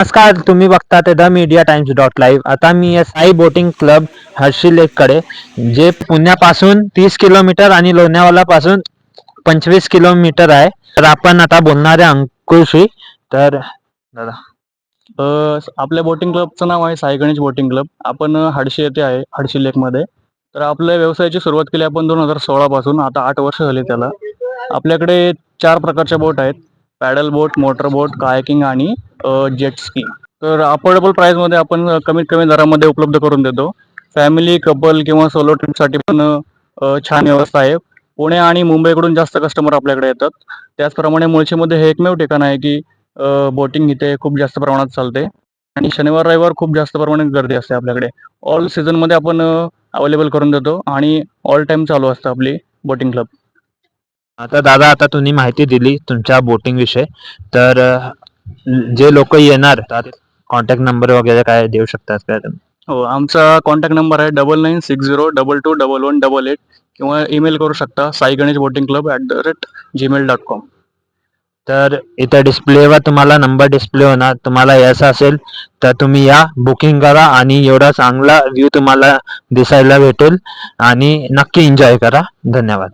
नमस्कार तुम्ही बघता ते the media times dot live आता मी S Sai boating club Harshi लेककडे जे पुण्यापासून तीस किलोमीटर आणि लोणावळ्यापासून पंचवीस किलोमीटर आहे. तर आपण आता बोलणार आहे अंकुशी तर दादा अ, आपल्या बोटिंग क्लबचं नाव आहे साई गणेश बोटिंग क्लब. आपण हडशी येथे आहे हडशी लेकमध्ये. तर आपल्या व्यवसायाची सुरुवात केली आपण दोन हजार सोळापासून. आता आठ वर्ष झाली त्याला. आपल्याकडे चार प्रकारच्या बोट आहेत. Paddle boat motor boat kayaking आणि जेट स्की तर अफोर्डेबल प्राईजमध्ये आपण कमीत कमी दरामध्ये उपलब्ध करून देतो. फॅमिली कपल किंवा सोलो ट्रिपसाठी पण छान व्यवस्था आहे. पुणे आणि मुंबईकडून जास्त कस्टमर आपल्याकडे येतात. त्याचप्रमाणे मुळशीमध्ये हे एकमेव ठिकाण आहे की बोटिंग इथे खूप जास्त प्रमाणात चालते. आणि शनिवार रविवार खूप जास्त प्रमाणात गर्दी असते आपल्याकडे. ऑल सीझनमध्ये आपण अवेलेबल करून देतो आणि ऑल टाइम चालू असतं आपली बोटिंग क्लब आता दादा आता तुम्ही माहिती दिली तुमच्या बोटिंग विषयी. तर जे लोक येणार कॉन्टॅक्ट नंबर वगैरे काय देऊ शकतात काय हो आमचा कॉन्टॅक्ट नंबर आहे double nine six zero double two double one double eight किंवा ईमेल करू शकता Sai Ganesh boating club at the rate Gmail dot com तर इथं डिस्प्लेवर तुम्हाला नंबर डिस्प्ले होणार. तुम्हाला यायचं असेल तर तुम्ही या बुकिंग करा आणि एवढा चांगला व्ह्यू तुम्हाला दिसायला भेटेल आणि नक्की एन्जॉय करा. धन्यवाद.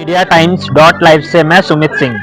मीडिया टाइम्स डॉट लाइव से मैं सुमित सिंह।